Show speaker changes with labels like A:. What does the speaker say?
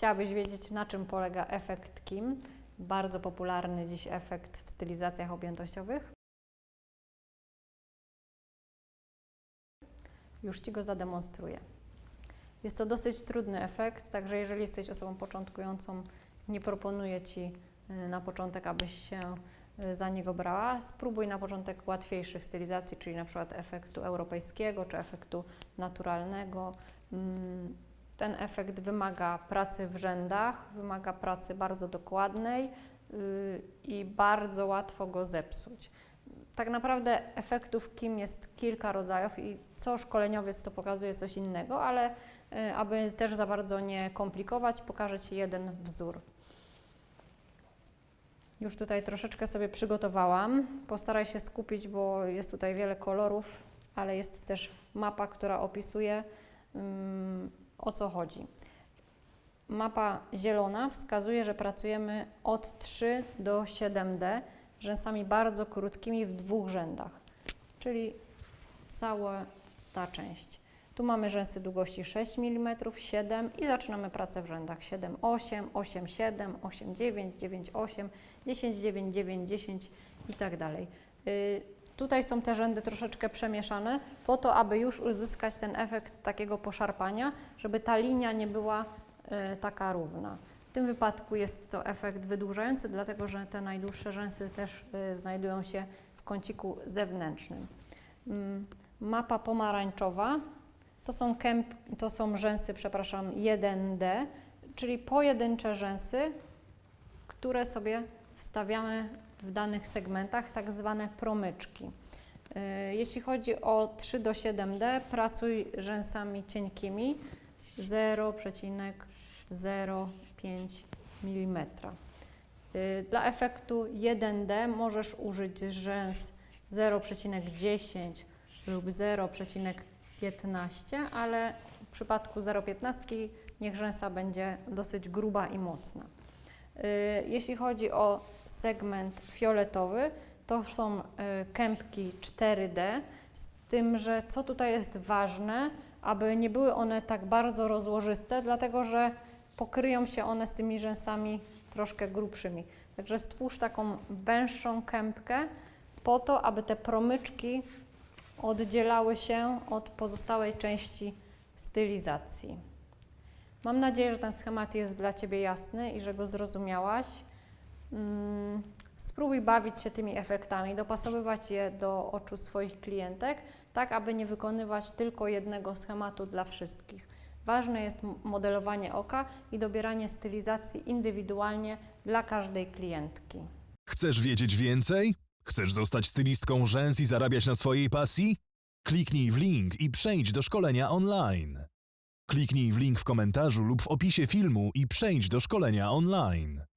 A: Chciałabyś wiedzieć, na czym polega efekt Kim? Bardzo popularny dziś efekt w stylizacjach objętościowych. Już Ci go zademonstruję. Jest to dosyć trudny efekt, także jeżeli jesteś osobą początkującą, nie proponuję Ci y, na początek, abyś się y, za niego brała. Spróbuj na początek łatwiejszych stylizacji, czyli na przykład efektu europejskiego czy efektu naturalnego. Ten efekt wymaga pracy w rzędach, wymaga pracy bardzo dokładnej y, i bardzo łatwo go zepsuć. Tak naprawdę efektów kim jest kilka rodzajów i co szkoleniowiec to pokazuje coś innego, ale y, aby też za bardzo nie komplikować, pokażę Ci jeden wzór. Już tutaj troszeczkę sobie przygotowałam. Postaraj się skupić, bo jest tutaj wiele kolorów, ale jest też mapa, która opisuje ym, o co chodzi. Mapa zielona wskazuje, że pracujemy od 3 do 7D rzęsami bardzo krótkimi w dwóch rzędach, czyli cała ta część. Tu mamy rzęsy długości 6 mm, 7 i zaczynamy pracę w rzędach 7, 8, 8, 7, 8, 9, 9, 8, 10, 9, 9, 10 i tak dalej. Tutaj są te rzędy troszeczkę przemieszane, po to, aby już uzyskać ten efekt takiego poszarpania, żeby ta linia nie była y, taka równa. W tym wypadku jest to efekt wydłużający, dlatego że te najdłuższe rzęsy też y, znajdują się w kąciku zewnętrznym. Mm, Mapa pomarańczowa to są, kęp, to są rzęsy, przepraszam, 1D, czyli pojedyncze rzęsy, które sobie wstawiamy w danych segmentach, tak zwane promyczki. Y, Jeśli chodzi o 3 do 7D, pracuj rzęsami cienkimi 0,05 mm. Y, Dla efektu 1D możesz użyć rzęs 0,10 lub 0,15, ale w przypadku 0,15 niech rzęsa będzie dosyć gruba i mocna. Y, Jeśli chodzi o segment fioletowy, to są y, kępki 4D, z tym, że co tutaj jest ważne, aby nie były one tak bardzo rozłożyste, dlatego że pokryją się one z tymi rzęsami troszkę grubszymi. Także stwórz taką węższą kępkę po to, aby te promyczki oddzielały się od pozostałej części stylizacji. Mam nadzieję, że ten schemat jest dla Ciebie jasny i że go zrozumiałaś. Mm, Spróbuj bawić się tymi efektami, dopasowywać je do oczu swoich klientek, tak aby nie wykonywać tylko jednego schematu dla wszystkich. Ważne jest modelowanie oka i dobieranie stylizacji indywidualnie dla każdej klientki.
B: Chcesz wiedzieć więcej? Chcesz zostać stylistką rzęs i zarabiać na swojej pasji? Kliknij w link i przejdź do szkolenia online. Kliknij w link w komentarzu lub w opisie filmu i przejdź do szkolenia online.